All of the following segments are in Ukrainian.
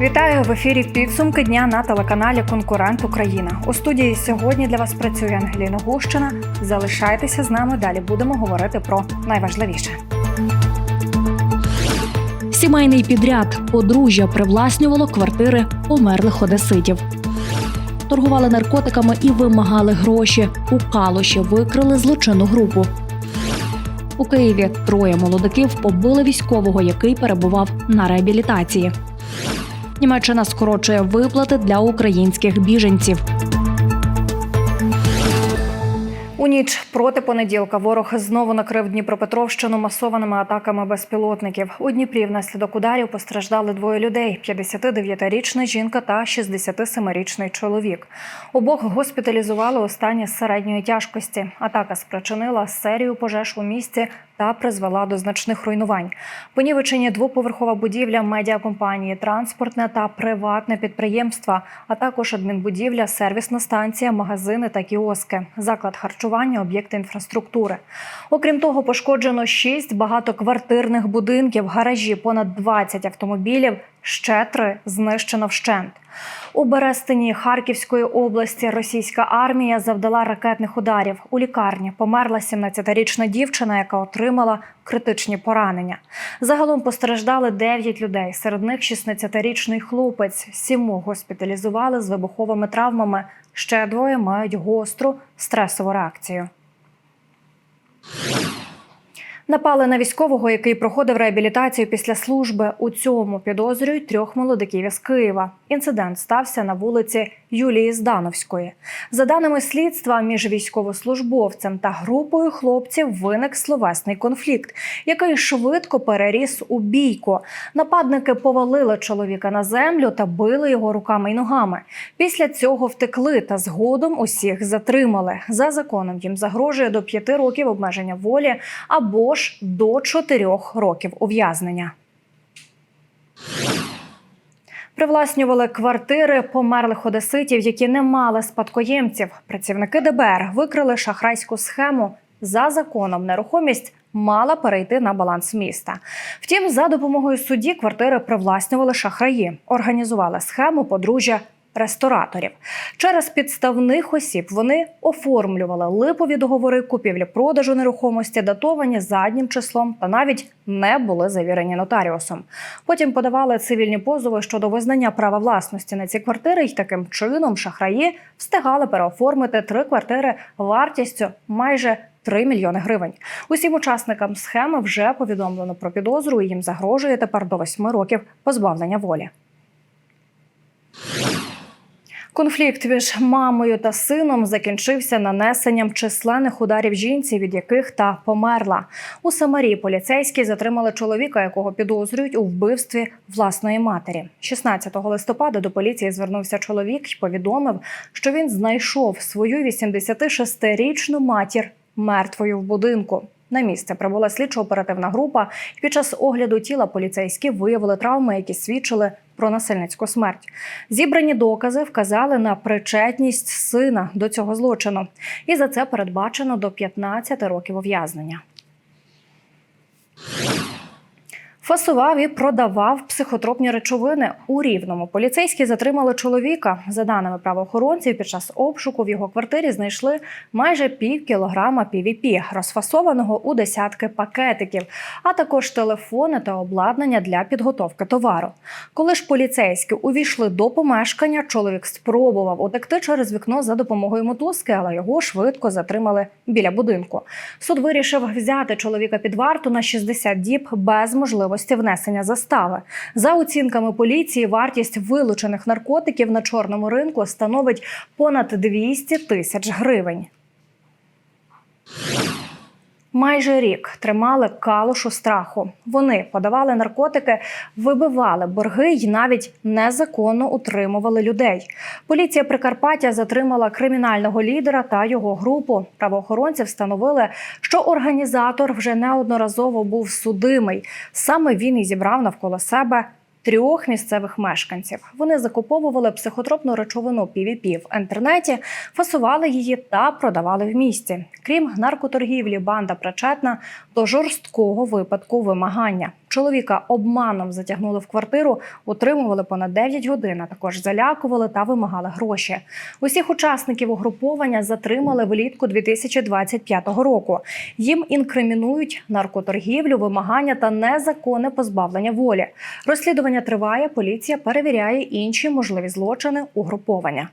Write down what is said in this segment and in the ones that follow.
Вітаю в ефірі підсумки дня на телеканалі Конкурент Україна. У студії сьогодні для вас працює Ангеліна Гущина. Залишайтеся з нами. Далі будемо говорити про найважливіше. Сімейний підряд подружжя привласнювало квартири померлих одеситів. Торгували наркотиками і вимагали гроші. У Калуші викрили злочинну групу. У Києві троє молодиків побили військового, який перебував на реабілітації. Німеччина скорочує виплати для українських біженців. У ніч проти понеділка ворог знову накрив Дніпропетровщину масованими атаками безпілотників. У Дніпрі внаслідок ударів постраждали двоє людей: 59-річна жінка та 67-річний чоловік. Обох госпіталізували у стані середньої тяжкості. Атака спричинила серію пожеж у місті та призвела до значних руйнувань. Понівечені двоповерхова будівля медіакомпанії, транспортне та приватне підприємства, а також адмінбудівля, сервісна станція, магазини та кіоски, заклад харчування, об'єкти інфраструктури. Окрім того, пошкоджено шість багатоквартирних будинків, гаражі, понад 20 автомобілів. Ще три знищено вщент. У Берестині Харківської області російська армія завдала ракетних ударів. У лікарні померла 17-річна дівчина, яка отримала критичні поранення. Загалом постраждали 9 людей. Серед них 16-річний хлопець. Сімох госпіталізували з вибуховими травмами. Ще двоє мають гостру стресову реакцію. Напали на військового, який проходив реабілітацію після служби. У цьому підозрюють трьох молодиків із Києва. Інцидент стався на вулиці Юлії Здановської. За даними слідства, між військовослужбовцем та групою хлопців виник словесний конфлікт, який швидко переріс у бійку. Нападники повалили чоловіка на землю та били його руками й ногами. Після цього втекли та згодом усіх затримали. За законом їм загрожує до п'яти років обмеження волі або ж до чотирьох років ув'язнення. Привласнювали квартири померлих одеситів, які не мали спадкоємців. Працівники ДБР викрили шахрайську схему. За законом нерухомість мала перейти на баланс міста. Втім, за допомогою судді квартири привласнювали шахраї, організували схему подружжя рестораторів. Через підставних осіб вони оформлювали липові договори купівлі-продажу нерухомості, датовані заднім числом та навіть не були завірені нотаріусом. Потім подавали цивільні позови щодо визнання права власності на ці квартири, і таким чином шахраї встигали переоформити три квартири вартістю майже 3 мільйони гривень. Усім учасникам схеми вже повідомлено про підозру. і Їм загрожує тепер до 8 років позбавлення волі. Конфлікт між мамою та сином закінчився нанесенням численних ударів жінці, від яких та померла. У Самарі поліцейські затримали чоловіка, якого підозрюють у вбивстві власної матері. 16 листопада до поліції звернувся чоловік і повідомив, що він знайшов свою 86-річну матір мертвою в будинку. На місце прибула слідчо-оперативна група, під час огляду тіла поліцейські виявили травми, які свідчили про насильницьку смерть. Зібрані докази вказали на причетність сина до цього злочину, і за це передбачено до 15 років ув'язнення. Фасував і продавав психотропні речовини у рівному. Поліцейські затримали чоловіка. За даними правоохоронців, під час обшуку в його квартирі знайшли майже пів кілограма PVP, розфасованого у десятки пакетиків, а також телефони та обладнання для підготовки товару. Коли ж поліцейські увійшли до помешкання, чоловік спробував утекти через вікно за допомогою мотузки, але його швидко затримали біля будинку. Суд вирішив взяти чоловіка під варту на 60 діб без можливості внесення застави. За оцінками поліції, вартість вилучених наркотиків на чорному ринку становить понад 200 тисяч гривень. Майже рік тримали калушу страху. Вони подавали наркотики, вибивали борги й навіть незаконно утримували людей. Поліція Прикарпаття затримала кримінального лідера та його групу. Правоохоронці встановили, що організатор вже неодноразово був судимий. Саме він і зібрав навколо себе трьох місцевих мешканців. Вони закуповували психотропну речовину PVP в інтернеті, фасували її та продавали в місті. Крім наркоторгівлі, банда причетна до жорсткого випадку вимагання. Чоловіка обманом затягнули в квартиру, утримували понад 9 годин. а Також залякували та вимагали гроші. Усіх учасників угруповання затримали влітку 2025 року. Їм інкримінують наркоторгівлю, вимагання та незаконне позбавлення волі. Розслідування триває. Поліція перевіряє інші можливі злочини угруповання.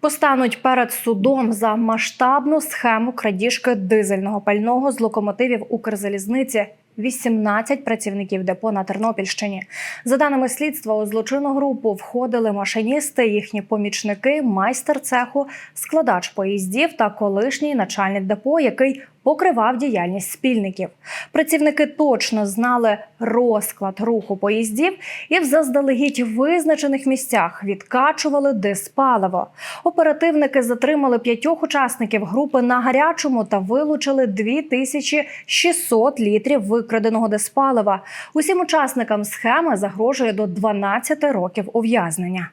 Постануть перед судом за масштабну схему крадіжки дизельного пального з локомотивів Укрзалізниці. 18 працівників депо на Тернопільщині. За даними слідства, у злочинну групу входили машиністи, їхні помічники, майстер цеху, складач поїздів та колишній начальник депо, який покривав діяльність спільників. Працівники точно знали розклад руху поїздів і в заздалегідь визначених місцях відкачували диспаливо. Оперативники затримали п'ятьох учасників групи на гарячому та вилучили 2600 літрів викраденого диспалива. Усім учасникам схеми загрожує до 12 років ув'язнення.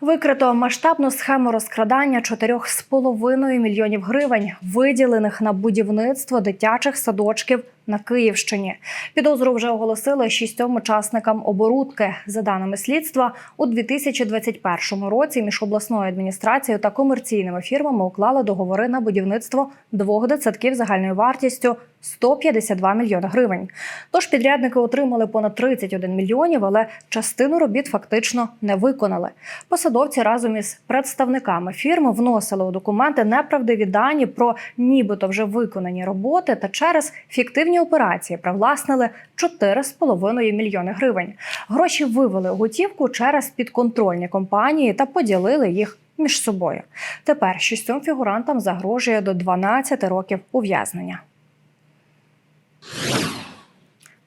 Викрито масштабну схему розкрадання 4,5 мільйонів гривень, виділених на будівництво дитячих садочків на Київщині. Підозру вже оголосили шістьом учасникам оборудки. За даними слідства, у 2021 році між обласною адміністрацією та комерційними фірмами уклали договори на будівництво двох дитсадків загальною вартістю 152 мільйони гривень. Тож підрядники отримали понад 31 мільйонів, але частину робіт фактично не виконали. Посадовці разом із представниками фірми вносили у документи неправдиві дані про нібито вже виконані роботи та через фіктивні операції привласнили 4,5 мільйони гривень. Гроші вивели у готівку через підконтрольні компанії та поділили їх між собою. Тепер шістьом фігурантам загрожує до 12 років ув'язнення.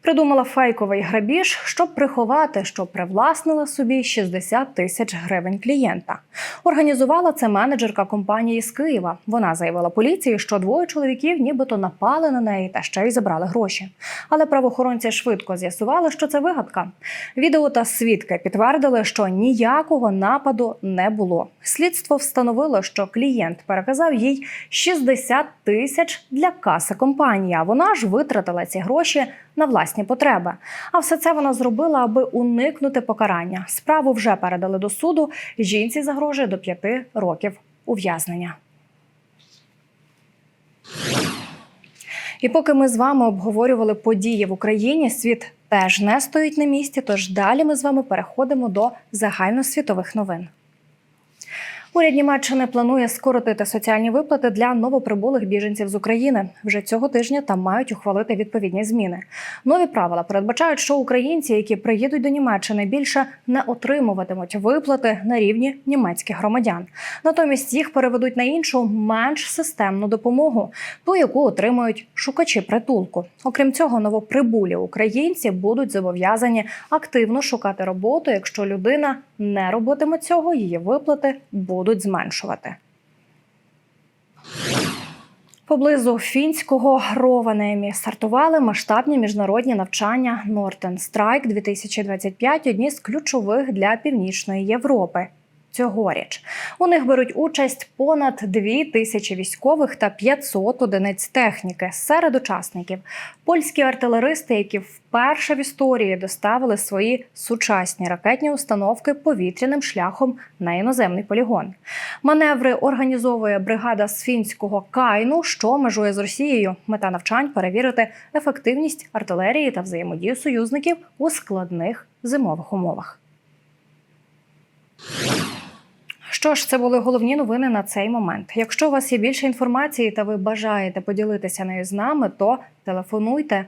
Придумала фейковий грабіж, щоб приховати, що привласнила собі 60 тисяч гривень клієнта. Організувала це менеджерка компанії з Києва. Вона заявила поліції, що двоє чоловіків нібито напали на неї та ще й забрали гроші. Але правоохоронці швидко з'ясували, що це вигадка. Відео та свідки підтвердили, що ніякого нападу не було. Слідство встановило, що клієнт переказав їй 60 тисяч для каси компанії. А вона ж витратила ці гроші на власні потреби. А все це вона зробила, аби уникнути покарання. Справу вже передали до суду. Жінці загрожує до п'яти років ув'язнення. І поки ми з вами обговорювали події в Україні, світ теж не стоїть на місці. Тож далі ми з вами переходимо до загальносвітових новин. Уряд Німеччини планує скоротити соціальні виплати для новоприбулих біженців з України. Вже цього тижня там мають ухвалити відповідні зміни. Нові правила передбачають, що українці, які приїдуть до Німеччини, більше не отримуватимуть виплати на рівні німецьких громадян. Натомість їх переведуть на іншу менш системну допомогу, ту, яку отримують шукачі притулку. Окрім цього, новоприбулі українці будуть зобов'язані активно шукати роботу. Якщо людина не робитиме цього, її виплати будуть зменшувати. Поблизу фінського Рованемі стартували масштабні міжнародні навчання Northern Strike 2025 одні з ключових для північної Європи. Цьогоріч у них беруть участь понад дві тисячі військових та 500 одиниць техніки. Серед учасників польські артилеристи, які вперше в історії доставили свої сучасні ракетні установки повітряним шляхом на іноземний полігон. Маневри організовує бригада з фінського кайну, що межує з Росією. Мета навчань перевірити ефективність артилерії та взаємодію союзників у складних зимових умовах. Що ж, це були головні новини на цей момент. Якщо у вас є більше інформації та ви бажаєте поділитися нею з нами, то телефонуйте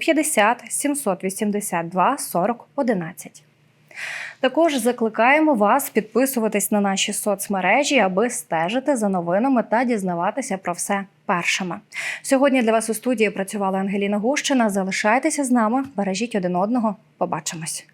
050 782 40 11. Також закликаємо вас підписуватись на наші соцмережі, аби стежити за новинами та дізнаватися про все першими. Сьогодні для вас у студії працювала Ангеліна Гущина. Залишайтеся з нами, бережіть один одного. Побачимось.